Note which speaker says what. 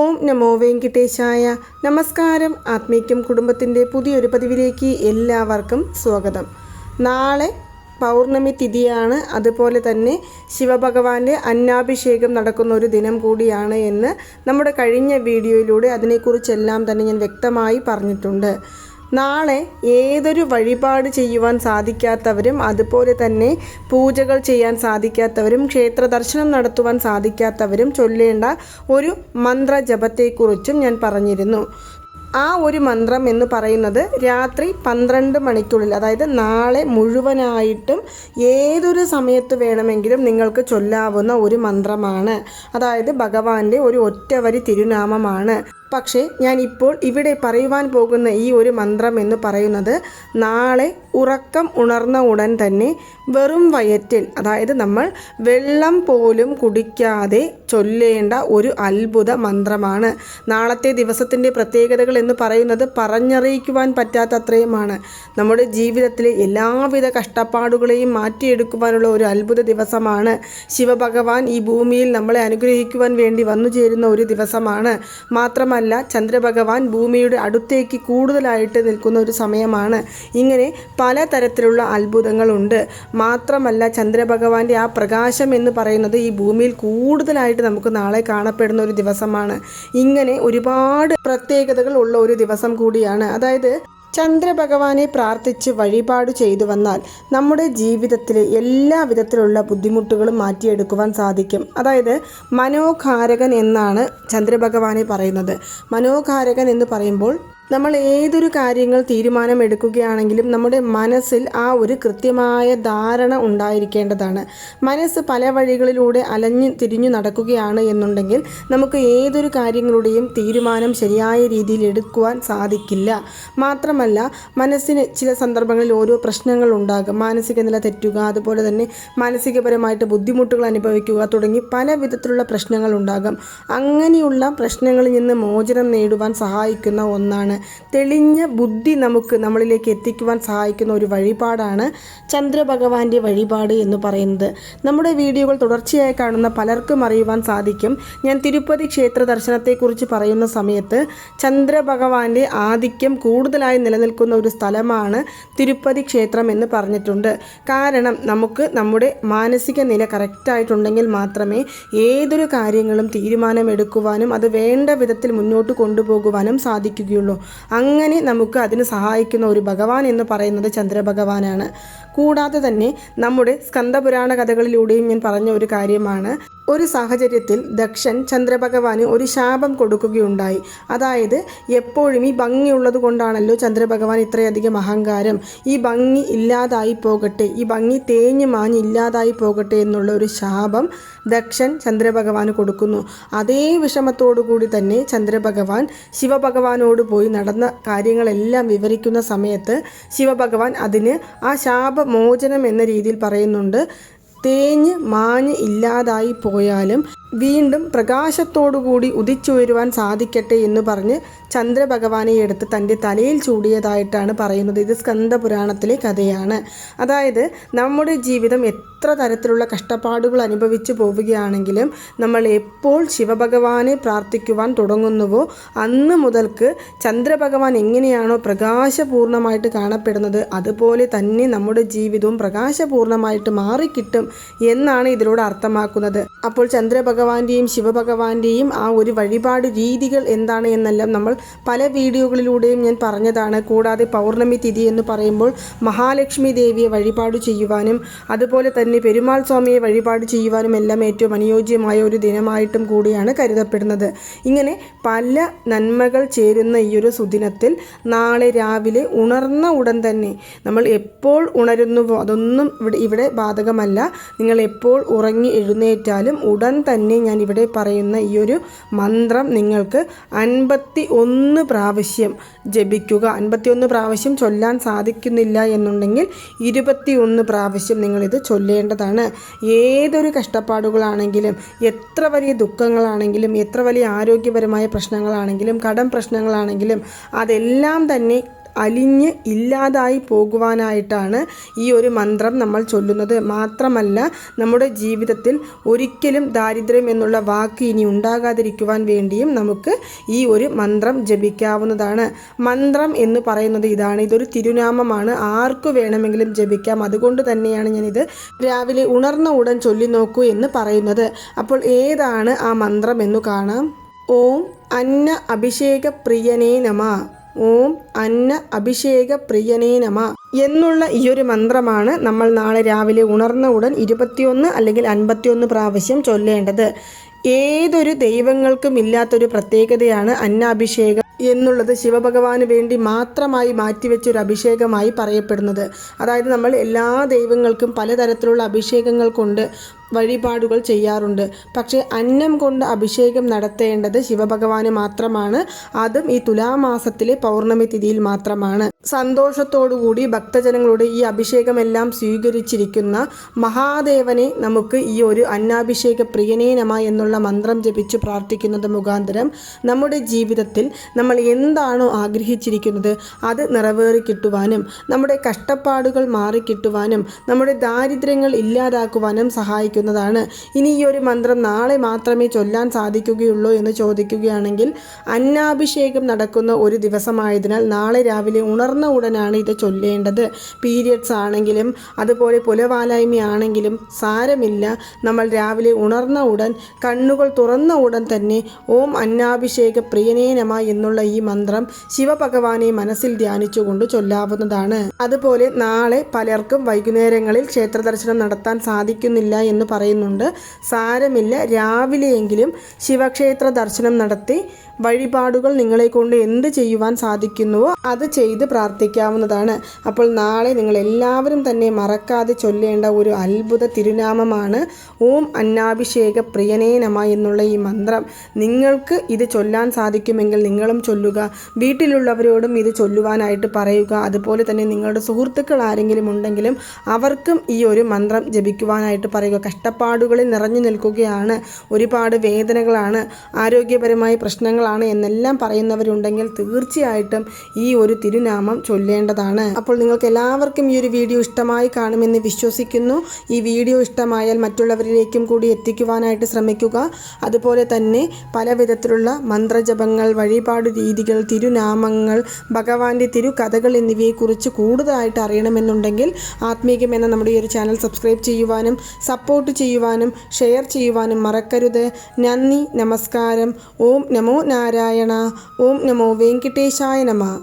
Speaker 1: ഓം നമോ വെങ്കിട്ടേശായ. നമസ്കാരം. ആത്മീക്യം കുടുംബത്തിന്റെ പുതിയൊരു പതിവിലേക്ക് എല്ലാവർക്കും സ്വാഗതം. നാളെ പൗർണമി തിഥിയാണ്. അതുപോലെ തന്നെ ശിവഭഗവാന്റെ അന്നാഭിഷേകം നടക്കുന്ന ഒരു ദിനം കൂടിയാണ് എന്ന് നമ്മുടെ കഴിഞ്ഞ വീഡിയോയിലൂടെ അതിനെക്കുറിച്ചെല്ലാം തന്നെ ഞാൻ വ്യക്തമായി പറഞ്ഞിട്ടുണ്ട്. നാളെ ഏതൊരു വഴിപാട് ചെയ്യുവാൻ സാധിക്കാത്തവരും അതുപോലെ തന്നെ പൂജകൾ ചെയ്യാൻ സാധിക്കാത്തവരും ക്ഷേത്ര ദർശനം നടത്തുവാൻ സാധിക്കാത്തവരും ചൊല്ലേണ്ട ഒരു മന്ത്രജപത്തെക്കുറിച്ചും ഞാൻ പറഞ്ഞിരുന്നു. ആ ഒരു മന്ത്രം എന്ന് പറയുന്നത് രാത്രി പന്ത്രണ്ട് മണിക്കുള്ളിൽ അതായത് നാളെ മുഴുവനായിട്ടും ഏതൊരു സമയത്ത് വേണമെങ്കിലും നിങ്ങൾക്ക് ചൊല്ലാവുന്ന ഒരു മന്ത്രമാണ്. അതായത് ഭഗവാന്റെ ഒരു ഒറ്റവരി തിരുനാമമാണ്. പക്ഷേ ഞാൻ ഇപ്പോൾ ഇവിടെ പറയുവാൻ പോകുന്ന ഈ ഒരു മന്ത്രം എന്ന് പറയുന്നത് നാളെ ഉറക്കം ഉണർന്ന ഉടൻ തന്നെ വെറും വയറ്റിൽ അതായത് നമ്മൾ വെള്ളം പോലും കുടിക്കാതെ ചൊല്ലേണ്ട ഒരു അത്ഭുത മന്ത്രമാണ്. നാളത്തെ ദിവസത്തിന്റെ പ്രത്യേകതകൾ എന്ന് പറയുന്നത് പറഞ്ഞറിയിക്കുവാൻ പറ്റാത്ത അത്രയുമാണ് നമ്മുടെ ജീവിതത്തിലെ എല്ലാവിധ കഷ്ടപ്പാടുകളെയും മാറ്റിയെടുക്കുവാനുള്ള ഒരു അത്ഭുത ദിവസമാണ്. ശിവഭഗവാൻ ഈ ഭൂമിയിൽ നമ്മളെ അനുഗ്രഹിക്കുവാൻ വേണ്ടി വന്നു ചേരുന്ന ഒരു ദിവസമാണ്. മാത്രമല്ല ചന്ദ്രഭഗവാൻ ഭൂമിയുടെ അടുത്തേക്ക് കൂടുതലായിട്ട് നിൽക്കുന്ന ഒരു സമയമാണ്. ഇങ്ങനെ പലതരത്തിലുള്ള അത്ഭുതങ്ങളുണ്ട്. മാത്രമല്ല ചന്ദ്രഭഗവാന്റെ ആ പ്രകാശം എന്ന് പറയുന്നത് ഈ ഭൂമിയിൽ കൂടുതലായിട്ട് നമുക്ക് നാളെ കാണപ്പെടുന്ന ഒരു ദിവസമാണ്. ഇങ്ങനെ ഒരുപാട് പ്രത്യേകതകൾ ഉള്ള ഒരു ദിവസം കൂടിയാണ്. അതായത് ചന്ദ്രഭഗവാനെ പ്രാർത്ഥിച്ച് വഴിപാട് ചെയ്തു വന്നാൽ നമ്മുടെ ജീവിതത്തിലെ എല്ലാ വിധത്തിലുള്ള ബുദ്ധിമുട്ടുകളും മാറ്റിയെടുക്കുവാൻ സാധിക്കും. അതായത് മനോകാരകൻ എന്നാണ് ചന്ദ്രഭഗവാനെ പറയുന്നത്. മനോകാരകൻ എന്ന് പറയുമ്പോൾ നമ്മൾ ഏതൊരു കാര്യങ്ങൾ തീരുമാനമെടുക്കുകയാണെങ്കിലും നമ്മുടെ മനസ്സിൽ ആ ഒരു കൃത്യമായ ധാരണ ഉണ്ടായിരിക്കേണ്ടതാണ്. മനസ്സ് പല വഴികളിലൂടെ അലഞ്ഞു തിരിഞ്ഞു നടക്കുകയാണ് എന്നുണ്ടെങ്കിൽ നമുക്ക് ഏതൊരു കാര്യങ്ങളുടെയും തീരുമാനം ശരിയായ രീതിയിൽ എടുക്കുവാൻ സാധിക്കില്ല. മാത്രമല്ല മനസ്സിന് ചില സന്ദർഭങ്ങളിൽ ഓരോ പ്രശ്നങ്ങൾ ഉണ്ടാകും. മാനസിക നില തെറ്റുക അതുപോലെ തന്നെ മാനസികപരമായിട്ട് ബുദ്ധിമുട്ടുകൾ അനുഭവിക്കുക തുടങ്ങി പല വിധത്തിലുള്ള പ്രശ്നങ്ങൾ ഉണ്ടാകും. അങ്ങനെയുള്ള പ്രശ്നങ്ങളിൽ നിന്ന് മോചനം നേടുവാൻ സഹായിക്കുന്ന ഒന്നാണ് തെളിഞ്ഞ ബുദ്ധി നമുക്ക് നമ്മളിലേക്ക് എത്തിക്കുവാൻ സഹായിക്കുന്ന ഒരു വഴിപാടാണ് ചന്ദ്രഭഗവാന്റെ വഴിപാട് എന്ന് പറയുന്നത്. നമ്മുടെ വീഡിയോകൾ തുടർച്ചയായി കാണുന്ന പലർക്കും അറിയുവാൻ സാധിക്കും. ഞാൻ തിരുപ്പതി ക്ഷേത്ര ദർശനത്തെക്കുറിച്ച് പറയുന്ന സമയത്ത് ചന്ദ്രഭഗവാന്റെ ആധിക്യം കൂടുതലായി നിലനിൽക്കുന്ന ഒരു സ്ഥലമാണ് തിരുപ്പതി ക്ഷേത്രം എന്ന് പറഞ്ഞിട്ടുണ്ട്. കാരണം നമുക്ക് നമ്മുടെ മാനസിക നില കറക്റ്റായിട്ടുണ്ടെങ്കിൽ മാത്രമേ ഏതൊരു കാര്യങ്ങളും തീരുമാനമെടുക്കുവാനും അത് വേണ്ട വിധത്തിൽ മുന്നോട്ട് കൊണ്ടുപോകുവാനും സാധിക്കുകയുള്ളൂ. അങ്ങനെ നമുക്ക് അതിന് സഹായിക്കുന്ന ഒരു ഭഗവാൻ എന്ന് പറയുന്നത് ചന്ദ്രഭഗവാനാണ്. കൂടാതെ തന്നെ നമ്മുടെ സ്കന്ദപുരാണ കഥകളിലൂടെയും ഞാൻ പറഞ്ഞ ഒരു കാര്യമാണ്. ഒരു സാഹചര്യത്തിൽ ദക്ഷൻ ചന്ദ്രഭഗവാന് ഒരു ശാപം കൊടുക്കുകയുണ്ടായി. അതായത് എപ്പോഴും ഈ ഭംഗിയുള്ളത് കൊണ്ടാണല്ലോ ചന്ദ്രഭഗവാൻ ഇത്രയധികം അഹങ്കാരം. ഈ ഭംഗി ഇല്ലാതായി പോകട്ടെ ഈ ഭംഗി തേഞ്ഞു മാഞ്ഞ് ഇല്ലാതായി പോകട്ടെ എന്നുള്ള ഒരു ശാപം ദക്ഷൻ ചന്ദ്രഭഗവാന് കൊടുക്കുന്നു. അതേ കൂടി തന്നെ ചന്ദ്രഭഗവാൻ ശിവഭഗവാനോട് പോയി നടന്ന കാര്യങ്ങളെല്ലാം വിവരിക്കുന്ന സമയത്ത് ശിവഭഗവാൻ അതിന് ആ ശാപമോചനം എന്ന രീതിയിൽ പറയുന്നുണ്ട്. തേഞ്ഞ് മാഞ്ഞ് ഇല്ലാതായി പോയാലും വീണ്ടും പ്രകാശത്തോടുകൂടി ഉദിച്ചുയരുവാൻ സാധിക്കട്ടെ എന്ന് പറഞ്ഞ് ചന്ദ്രഭഗവാനെ എടുത്ത് തന്റെ തലയിൽ ചൂടിയതായിട്ടാണ് പറയുന്നത്. ഇത് സ്കന്ദപുരാണത്തിലെ കഥയാണ്. അതായത് നമ്മുടെ ജീവിതം എത്ര തരത്തിലുള്ള കഷ്ടപ്പാടുകൾ അനുഭവിച്ചു പോവുകയാണെങ്കിലും നമ്മൾ എപ്പോൾ ശിവഭഗവാനെ പ്രാർത്ഥിക്കുവാൻ തുടങ്ങുന്നുവോ അന്ന് മുതൽക്ക് ചന്ദ്രഭഗവാൻ എങ്ങനെയാണോ പ്രകാശപൂർണമായിട്ട് കാണപ്പെടുന്നത് അതുപോലെ തന്നെ നമ്മുടെ ജീവിതവും പ്രകാശപൂർണമായിട്ട് മാറിക്കിട്ടും എന്നാണ് ഇതിലൂടെ അർത്ഥമാക്കുന്നത്. അപ്പോൾ ചന്ദ്രഭഗവാന്റെയും ശിവഭഗവാന്റെയും ആ ഒരു വഴിപാട് രീതികൾ എന്താണ് എന്നെല്ലാം നമ്മൾ പല വീഡിയോകളിലൂടെയും ഞാൻ പറഞ്ഞതാണ്. കൂടാതെ പൗർണമി തിഥി എന്ന് പറയുമ്പോൾ മഹാലക്ഷ്മി ദേവിയെ വഴിപാട് ചെയ്യുവാനും അതുപോലെ തന്നെ പെരുമാൾ സ്വാമിയെ വഴിപാട് ചെയ്യുവാനും എല്ലാം ഏറ്റവും അനുയോജ്യമായ ഒരു ദിനമായിട്ടും കൂടിയാണ് കരുതപ്പെടുന്നത്. ഇങ്ങനെ പല നന്മകൾ ചേരുന്ന ഈ ഒരു സുദിനത്തിൽ നാളെ രാവിലെ ഉണർന്ന ഉടൻ തന്നെ നമ്മൾ എപ്പോൾ ഉണരുന്നുവോ അതൊന്നും ഇവിടെ ഇവിടെ ബാധകമല്ല. നിങ്ങൾ എപ്പോൾ ഉറങ്ങി എഴുന്നേറ്റാലും ഉടൻ തന്നെ ഞാൻ ഇവിടെ പറയുന്ന ഈ ഒരു മന്ത്രം നിങ്ങൾക്ക് അൻപത്തി ഒന്ന് പ്രാവശ്യം ജപിക്കുക. അൻപത്തി ഒന്ന് പ്രാവശ്യം ചൊല്ലാൻ സാധിക്കുന്നില്ല എന്നുണ്ടെങ്കിൽ ഇരുപത്തി ഒന്ന് പ്രാവശ്യം നിങ്ങളിത് ചൊല്ലേണ്ടതാണ്. ഏതൊരു കഷ്ടപ്പാടുകളാണെങ്കിലും എത്ര വലിയ ദുഃഖങ്ങളാണെങ്കിലും എത്ര വലിയ ആരോഗ്യപരമായ പ്രശ്നങ്ങളാണെങ്കിലും കടം പ്രശ്നങ്ങളാണെങ്കിലും അതെല്ലാം തന്നെ അലിഞ്ഞ് ഇല്ലാതായി പോകുവാനായിട്ടാണ് ഈ ഒരു മന്ത്രം നമ്മൾ ചൊല്ലുന്നത്. മാത്രമല്ല നമ്മുടെ ജീവിതത്തിൽ ഒരിക്കലും ദാരിദ്ര്യം എന്നുള്ള വാക്ക് ഇനി ഉണ്ടാകാതിരിക്കുവാൻ വേണ്ടിയും നമുക്ക് ഈ ഒരു മന്ത്രം ജപിക്കാവുന്നതാണ്. മന്ത്രം എന്ന് പറയുന്നത് ഇതാണ്. ഇതൊരു തിരുനാമമാണ്. ആർക്കു വേണമെങ്കിലും ജപിക്കാം. അതുകൊണ്ട് തന്നെയാണ് ഞാനിത് രാവിലെ ഉണർന്ന ഉടൻ ചൊല്ലി നോക്കൂ എന്ന് പറയുന്നത്. അപ്പോൾ ഏതാണ് ആ മന്ത്രം എന്ന് കാണാം. ഓം അന്ന അഭിഷേക പ്രിയനേ നമ. ഓം അന്ന അഭിഷേക പ്രിയനേ നമ എന്നുള്ള ഈ ഒരു മന്ത്രമാണ് നമ്മൾ നാളെ രാവിലെ ഉണർന്ന ഉടൻ ഇരുപത്തിയൊന്ന് അല്ലെങ്കിൽ അൻപത്തിയൊന്ന് പ്രാവശ്യം ചൊല്ലേണ്ടത്. ഏതൊരു ദൈവങ്ങൾക്കും ഇല്ലാത്തൊരു പ്രത്യേകതയാണ് അന്നാഭിഷേകം എന്നുള്ളത് ശിവഭഗവാന് വേണ്ടി മാത്രമായി മാറ്റിവെച്ച ഒരു അഭിഷേകമായി പറയപ്പെടുന്നത്. അതായത് നമ്മൾ എല്ലാ ദൈവങ്ങൾക്കും പലതരത്തിലുള്ള അഭിഷേകങ്ങൾ കൊണ്ട് വഴിപാടുകൾ ചെയ്യാറുണ്ട്. പക്ഷേ അന്നം കൊണ്ട് അഭിഷേകം നടത്തേണ്ടത് ശിവഭഗവാന് മാത്രമാണ്. അതും ഈ തുലാമാസത്തിലെ പൗർണമി തിഥിയിൽ മാത്രമാണ്. സന്തോഷത്തോടുകൂടി ഭക്തജനങ്ങളുടെ ഈ അഭിഷേകമെല്ലാം സ്വീകരിച്ചിരിക്കുന്ന മഹാദേവനെ നമുക്ക് ഈ ഒരു അന്നാഭിഷേക പ്രിയനേ നമ എന്നുള്ള മന്ത്രം ജപിച്ചു പ്രാർത്ഥിക്കുന്നത് മുഖാന്തരം നമ്മുടെ ജീവിതത്തിൽ നമ്മൾ എന്താണോ ആഗ്രഹിച്ചിരിക്കുന്നത് അത് നിറവേറി കിട്ടുവാനും നമ്മുടെ കഷ്ടപ്പാടുകൾ മാറിക്കിട്ടുവാനും നമ്മുടെ ദാരിദ്ര്യങ്ങൾ ഇല്ലാതാക്കുവാനും സഹായിക്കുന്നതാണ് ഇനി ഈ ഒരു മന്ത്രം നാളെ മാത്രമേ ചൊല്ലാൻ സാധിക്കുകയുള്ളൂ എന്ന് ചോദിക്കുകയാണെങ്കിൽ അന്നാഭിഷേകം നടക്കുന്ന ഒരു ദിവസമായതിനാൽ നാളെ രാവിലെ ഉണർന്ന ഉടനാണ് ഇത് ചൊല്ലേണ്ടത്. പീരിയഡ്സ് ആണെങ്കിലും അതുപോലെ പുലവാലായ്മയാണെങ്കിലും സാരമില്ല. നമ്മൾ രാവിലെ ഉണർന്ന ഉടൻ കണ്ണുകൾ തുറന്ന ഉടൻ തന്നെ ഓം അന്നാഭിഷേക പ്രിയനേനമ എന്നുള്ള ഈ മന്ത്രം ശിവഭഗവാനെ മനസ്സിൽ ധ്യാനിച്ചുകൊണ്ട് ചൊല്ലാവുന്നതാണ്. അതുപോലെ നാളെ പലർക്കും വൈകുന്നേരങ്ങളിൽ ക്ഷേത്ര ദർശനം നടത്താൻ സാധിക്കുന്നില്ല എന്ന് പറയുന്നുണ്ട്. സാരമില്ല. രാവിലെയെങ്കിലും ശിവക്ഷേത്ര ദർശനം നടത്തി വഴിപാടുകൾ നിങ്ങളെ കൊണ്ട് എന്ത് ചെയ്യുവാൻ സാധിക്കുന്നുവോ അത് ചെയ്ത് പ്രാർത്ഥിക്കാവുന്നതാണ്. അപ്പോൾ നാളെ നിങ്ങൾ എല്ലാവരും തന്നെ മറക്കാതെ ചൊല്ലേണ്ട ഒരു അത്ഭുത തിരുനാമമാണ് ഓം അന്നാഭിഷേക പ്രിയനേ നമ എന്നുള്ള ഈ മന്ത്രം. നിങ്ങൾക്ക് ഇത് ചൊല്ലാൻ സാധിക്കുമെങ്കിൽ നിങ്ങളും ചൊല്ലുക. വീട്ടിലുള്ളവരോടും ഇത് ചൊല്ലുവാനായിട്ട് പറയുക. അതുപോലെ തന്നെ നിങ്ങളുടെ സുഹൃത്തുക്കൾ ആരെങ്കിലും ഉണ്ടെങ്കിലും അവർക്കും ഈ ഒരു മന്ത്രം ജപിക്കുവാനായിട്ട് പറയുക. കഷ്ടപ്പാടുകളിൽ നിറഞ്ഞു നിൽക്കുകയാണ്. ഒരുപാട് വേദനകളാണ് ആരോഗ്യപരമായ പ്രശ്നങ്ങളാണ് എന്നെല്ലാം പറയുന്നവരുണ്ടെങ്കിൽ തീർച്ചയായിട്ടും ഈ ഒരു തിരുനാമം ചൊല്ലേണ്ടതാണ്. അപ്പോൾ നിങ്ങൾക്ക് എല്ലാവർക്കും ഈ ഒരു വീഡിയോ ഇഷ്ടമായി കാണുമെന്ന് വിശ്വസിക്കുന്നു. ഈ വീഡിയോ ഇഷ്ടമായാൽ മറ്റുള്ളവരിലേക്കും കൂടി എത്തിക്കുവാനായിട്ട് ശ്രമിക്കുക. അതുപോലെ തന്നെ പല വിധത്തിലുള്ള മന്ത്രജപങ്ങൾ വഴിപാട് രീതികൾ തിരുനാമങ്ങൾ ഭഗവാന്റെ തിരുകഥകൾ എന്നിവയെക്കുറിച്ച് കൂടുതലായിട്ട് അറിയണമെന്നുണ്ടെങ്കിൽ ആത്മീകം എന്ന നമ്മുടെ ഈ ഒരു ചാനൽ സബ്സ്ക്രൈബ് ചെയ്യുവാനും സപ്പോർട്ട് ചെയ്യുവാനും ഷെയർ ചെയ്യുവാനും മറക്കരുത്. നന്ദി നമസ്കാരം. ഓം നമോ നാരായണ. ഓം നമോ വെങ്കിട്ടേശായ നമ.